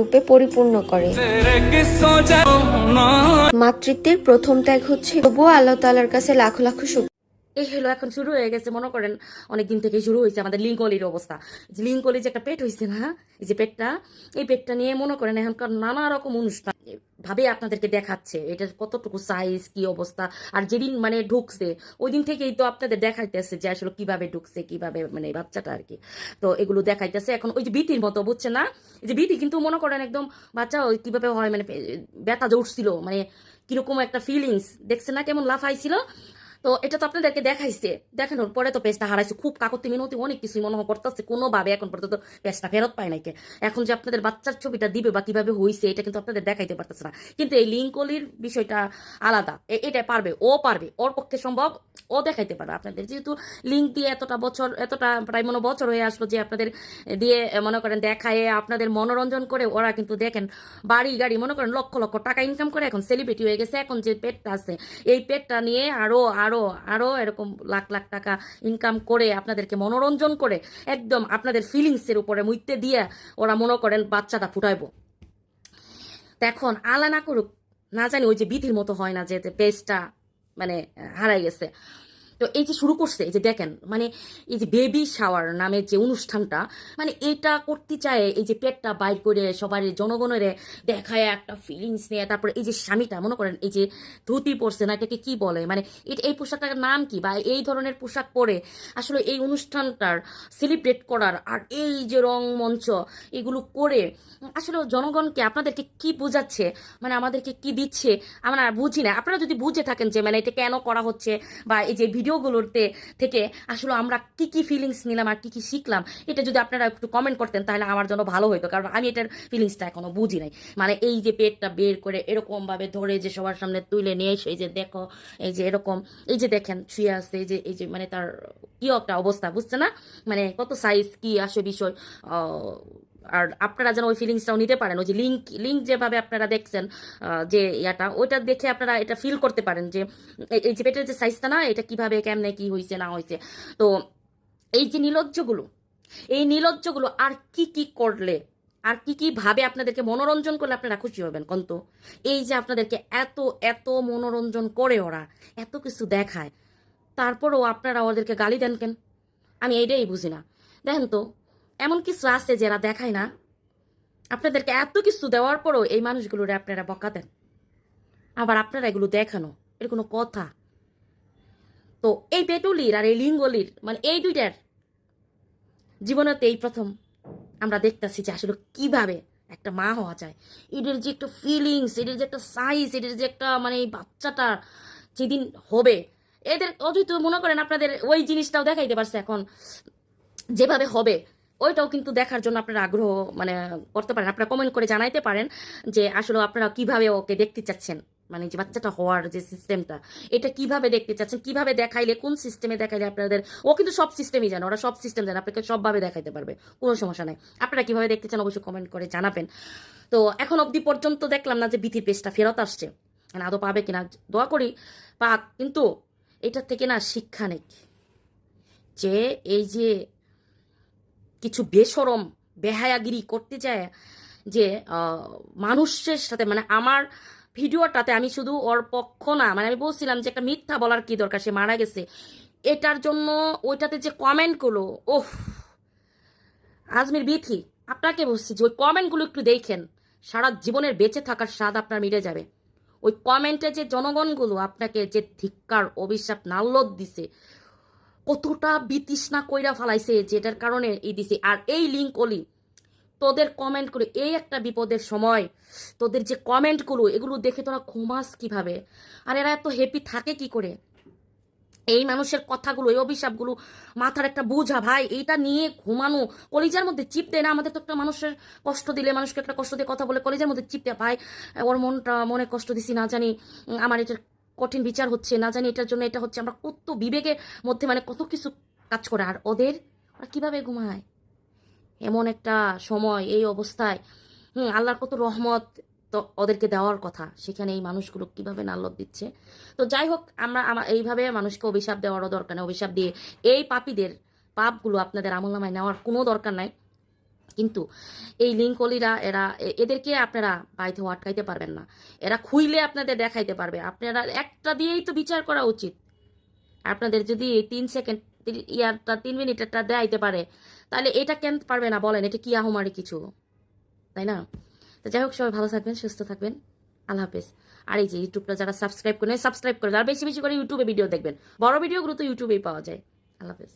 রূপে পরিপূর্ণ করে। মাতৃত্বের প্রথম ত্যাগ হচ্ছে তবু আল্লাহ তালার কাছে লাখো লাখো সুখ এই হলো এখন শুরু হয়ে গেছে, মনে করেন অনেক দিন থেকে শুরু হয়েছে আমাদের লিঙ্কলির অবস্থা। যে লিঙ্কলি যে একটা পেট হয়েছে না, এই যে পেটটা, এই পেটটা নিয়ে মনে করেন এখনকার নানা রকম অনুষ্ঠান। ভাবে আপনাদেরকে দেখাচ্ছে, এটা কতটুকু সাইজ কি অবস্থা, আর যেদিন মানে ঢুকছে ওই দিন থেকেই তো আপনাদের দেখাইতেছে যে আসলে কীভাবে ঢুকছে, কীভাবে মানে বাচ্চাটা আর কি তো এগুলো দেখাইতেছে। এখন ওই যে বিতির মতো বুঝছে না? এই যে বিতি কিন্তু মনে করেন একদম, বাচ্চা ওই কীভাবে হয় মানে ব্যথা যে উঠছিল মানে কীরকম একটা ফিলিংস দেখছে না কেমন লাফাইছিল? তো এটা তো আপনাদেরকে দেখাইছে। দেখানোর পরে তো পেজটা হারাইছে। খুব কাকতি মিনতি, অনেক কিছুই মনে করতেছে। কোনোভাবে এখন পর্যন্ত পেজটা ফেরত পায় নাকি এখন যে আপনাদের বাচ্চার ছবিটা দিবে বা কীভাবে হয়েছে এটা কিন্তু আপনাদের দেখাইতে পারতেছে না। কিন্তু এই লিঙ্কলির বিষয়টা আলাদা। এটা পারবে, ও পারবে, ওর পক্ষে সম্ভব, ও দেখাইতে পারবে। আপনাদের যেহেতু লিঙ্ক দিয়ে এতটা বছর, এতটা প্রায় মনে বছর হয়ে আসলো যে আপনাদের দিয়ে মনে করেন দেখায় আপনাদের মনোরঞ্জন করে ওরা কিন্তু দেখেন বাড়ি গাড়ি, মনে করেন লক্ষ লক্ষ টাকা ইনকাম করে এখন সেলিব্রিটি হয়ে গেছে। এখন যে পেটটা আছে, এই পেটটা নিয়ে আরও আরও আরও এরকম লাখ লাখ টাকা ইনকাম করে আপনাদেরকে মনোরঞ্জন করে একদম আপনাদের ফিলিংসের উপরে মুইতে দিয়ে ওরা মনে করেন বাচ্চাটা ফুটাইব। এখন আলা না করুক, না জানি ওই যে বিধির মতো হয় না যে পেজটা মানে হারাই গেছে। তো এই যে শুরু করছে, এই যে দেখেন মানে এই যে বেবি শাওয়ার নামের যে অনুষ্ঠানটা মানে এটা করতে চায় এই যে পেটটা বাইর করে সবার জনগণের দেখায় একটা ফিলিংস নিয়ে, তারপরে এই যে স্বামীটা, মনে করেন এই যে ধুতি পরছে না, এটাকে কি বলে? মানে এটা এই পোশাকটার নাম কি বা এই ধরনের পোশাক পরে আসলে এই অনুষ্ঠানটার সেলিব্রেট করার আর এই যে রং মঞ্চ এগুলো করে আসলে জনগণকে আপনাদেরকে কি বোঝাচ্ছে? মানে আমাদেরকে কি দিচ্ছে? আমরা বুঝি না। আপনারা যদি বুঝে থাকেন যে মানে এটা কেন করা হচ্ছে? বা এই যে ভিডিওগুলোতে থেকে আসলে আমরা কি কি ফিলিংস নিলাম আর কি কি শিখলাম, এটা যদি আপনারা একটু কমেন্ট করতেন তাহলে আমার জন্য ভালো হতো কারণ আমি এটার ফিলিংসটা এখনও বুঝি নাই। মানে এই যে পেটটা বের করে এরকম ভাবে ধরে যে সবার সামনে তুলে নিয়ে এসে এই যে দেখো, এই যে এরকম, এই যে দেখেন শুয়ে আছে, এই যে এই যে মানে তার কি একটা অবস্থা বুঝছে না? মানে কত সাইজ কি আসে বিষয় আর আপনারা যেন ওই ফিলিংসটাও নিতে পারেন। ওই যে লিঙ্ক লিঙ্ক যেভাবে আপনারা দেখছেন যে ইয়াটা, ওইটা দেখে আপনারা এটা ফিল করতে পারেন যে, এই যে পেটের যে সাইজটা না, এটা কীভাবে কেমনে কি হয়েছে না হয়েছে তো এই যে নীলজ্জগুলো, এই নীলজ্জগুলো আর কি কি করলে, আর কি কি ভাবে আপনাদেরকে মনোরঞ্জন করলে আপনারা খুশি হবেন কন্ত এই যে আপনাদেরকে এত এত মনোরঞ্জন করে ওরা, এত কিছু দেখায়, তারপরও আপনারা ওদেরকে গালি দেন কেন? আমি এইটাই বুঝি না। দেখেন তো, এমন কিছু আছে যারা দেখায় না, আপনাদেরকে এত কিছু দেওয়ার পরও এই মানুষগুলোরে আপনারা বকা দেন। আবার আপনারা এগুলো দেখানো এটা কোনো কথা তো এই পেটুলির আর এই লিঙ্গলির মানে এই দুইটার জীবনেতে এই প্রথম আমরা দেখতেছি যে আসলে কীভাবে একটা মা হওয়া যায়। এদের যে একটা ফিলিংস এদের যে একটা সাইজ এদের যে একটা মানে এই বাচ্চাটা যেদিন হবে, এদের অযথ মনে করেন আপনাদের ওই জিনিসটাও দেখাইতে পারছে এখন, যেভাবে হবে, ওইটাও কিন্তু দেখার জন্য আপনারা আগ্রহ মানে করতে পারেন। আপনারা কমেন্ট করে জানাইতে পারেন যে আসলে আপনারা কীভাবে ওকে দেখতে চাচ্ছেন। মানে যে বাচ্চাটা হওয়ার যে সিস্টেমটা এটা কীভাবে দেখতে চাচ্ছেন, কীভাবে দেখাইলে, কোন সিস্টেমে দেখাইলে আপনাদের, ও কিন্তু সব সিস্টেমই জানে, ওরা সব সিস্টেম জানে, আপনাকে সবভাবে দেখাইতে পারবে, কোনো সমস্যা নাই। আপনারা কীভাবে দেখতে চান অবশ্যই কমেন্ট করে জানাবেন। তো এখন অবধি পর্যন্ত দেখলাম না যে বিধির পেজটা ফেরত আসছে। মানে আদৌ পাবে কিনা, দোয়া করি, পাক, কিন্তু এটার থেকে না শিক্ষা নেই। যে এই যে কিছু বেসরম, বেহায়াগিরি করতে যায় যে মানুষের সাথে মানে আমার ভিডিওটাতে আমি শুধু ওর পক্ষ না মানে আমি বলছিলাম যে একটা মিথ্যা বলার কি দরকার, সে মারা গেছে। এটার জন্য ওইটাতে যে কমেন্টগুলো, ওহ, আজমির বিথি, আপনাকে বলছি যে ওই কমেন্টগুলো একটু দেখেন। সারা জীবনের বেঁচে থাকার স্বাদ আপনার মিটে যাবে। ওই কমেন্টে যে জনগণগুলো আপনাকে যে ধিক্কার, অভিশাপ নাল্লত দিছে, কতটা বিতৃষ্ণা কইরা ফালাইছে, যেটার কারণে এই দিছে। আর এই লিঙ্ক অলি তোদের কমেন্ট করে, এই একটা বিপদের সময় তোদের যে কমেন্টগুলো এগুলো দেখে তোরা ঘুমাস কীভাবে? আর এরা এত হ্যাপি থাকে কি করে? এই মানুষের কথাগুলো, এই অভিশাপগুলো মাথার একটা বোঝা, ভাই, এইটা নিয়ে ঘুমানো, কলিজার মধ্যে চিপ দেয় না, আমাদের তো একটা মানুষের কষ্ট দিলে, মানুষকে একটা কষ্ট দিয়ে কথা বলে, কলিজার মধ্যে চিপ দেয় ভাই, ওর মনটা, মনে কষ্ট দিছি, না জানি আমার এটার কঠিন বিচার হচ্ছে, না জানি এটার জন্য এটা হচ্ছে, আমরা কত বিবেকের মধ্যে মানে কত কিছু কাজ করে, আর ওদের, ওরা কীভাবে ঘুমায়? এমন একটা সময়, এই অবস্থায়। হুম, আল্লাহর কত রহমত তো ওদেরকে দেওয়ার কথা। সেখানে এই মানুষগুলো কীভাবে নাল্লত দিচ্ছে? তো যাই হোক, আমরা আমা- এইভাবে মানুষকে অভিশাপ দেওয়ারও দরকার নেই। অভিশাপ দিয়ে এই পাপীদের, পাপগুলো আপনাদের আমল নামায় নেওয়ার কোনো দরকার নাই। কিন্তু এই লিঙ্কলিরা, এরা এদেরকে আপনারা বাইথে আটকাইতে পারবেন না। এরা খুইলে আপনাদের দেখাইতে পারবে। আপনারা একটা দিয়েই তো বিচার করা উচিত। আপনাদের যদি তিন সেকেন্ড ইয়ারটা তিন মিনিটেরটা দেয়াইতে পারে। তাহলে এটা কেন পারবে না বলেন? এটা কি আহমারি কিছু? তাই না? তো যাই হোক, সবাই ভালো থাকবেন, সুস্থ থাকবেন। আল্লাহ হাফেজ। আর এই যে ইউটিউবটা যারা সাবস্ক্রাইব করে সাবস্ক্রাইব করে আর বেশি বেশি করে ইউটিউবে ভিডিও দেখবেন। বড় ভিডিওগুলো তো ইউটিউবেই পাওয়া যায়। আল্লাহ হাফেজ।